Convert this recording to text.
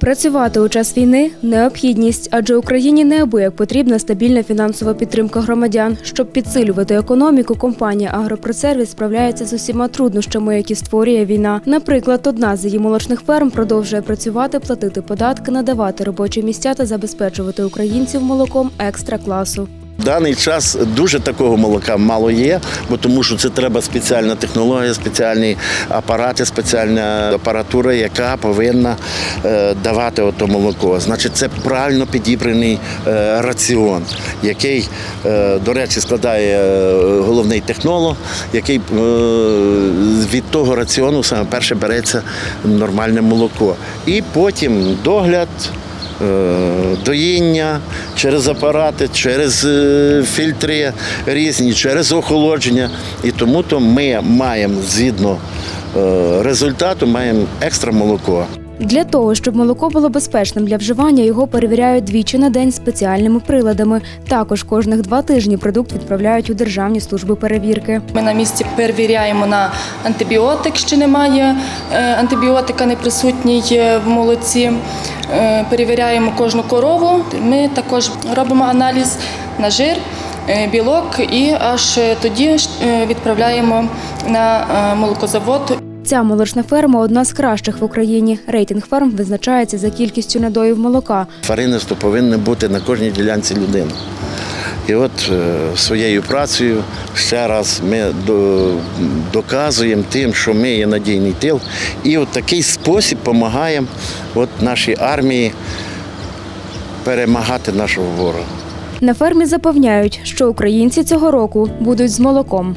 Працювати у час війни необхідність, адже Україні неабияк потрібна стабільна фінансова підтримка громадян. Щоб підсилювати економіку, компанія Агропросервіс справляється з усіма труднощами, які створює війна. Наприклад, одна з її молочних ферм продовжує працювати, платити податки, надавати робочі місця та забезпечувати українців молоком екстра класу. В даний час дуже такого молока мало є, бо тому що це треба спеціальна технологія, спеціальні апарати, спеціальна апаратура, яка повинна е, давати ото молоко. Значить, це правильно підібраний е, раціон, який, е, до речі, складає головний технолог, який від того раціону саме перше береться нормальне молоко. І потім догляд. Доїння через апарати, через е, фільтри різні, через охолодження. І тому то ми маємо згідно е, результату, маємо екстра молоко. Для того, щоб молоко було безпечним для вживання, його перевіряють двічі на день спеціальними приладами. Також кожних два тижні продукт відправляють у державні служби перевірки. Ми на місці перевіряємо на антибіотик, що немає е, антибіотика не присутній е, в молоці. Е, Перевіряємо кожну корову. Ми також робимо аналіз на жир, білок і аж тоді відправляємо на молокозавод Ця молочна ферма одна з кращих в Україні. Рейтинг ферм визначається за кількістю надоїв молока. Тваринництво повинно бути на кожній ділянці людини. І от е, своєю працею ще раз ми доказуємо тим, що ми є надійний тил. І от такий спосіб допомагаємо от нашій армії перемагати нашого ворога. На фермі запевняють, що українці цього року будуть з молоком.